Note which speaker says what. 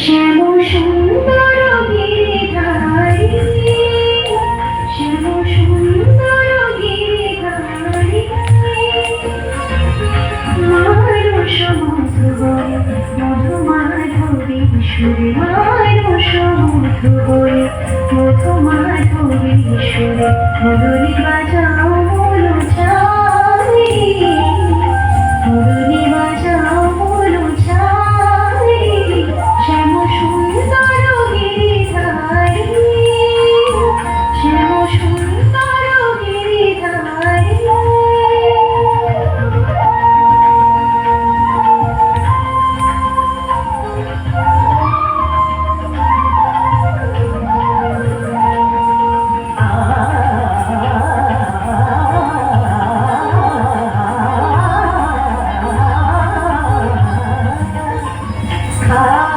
Speaker 1: শ্যাম সুন্দর শ্যাম সুন্দর মধুমাধবী সুরে মানস মধুবরে মধুমাধবী সুরে মধুরী বাজাও 가요.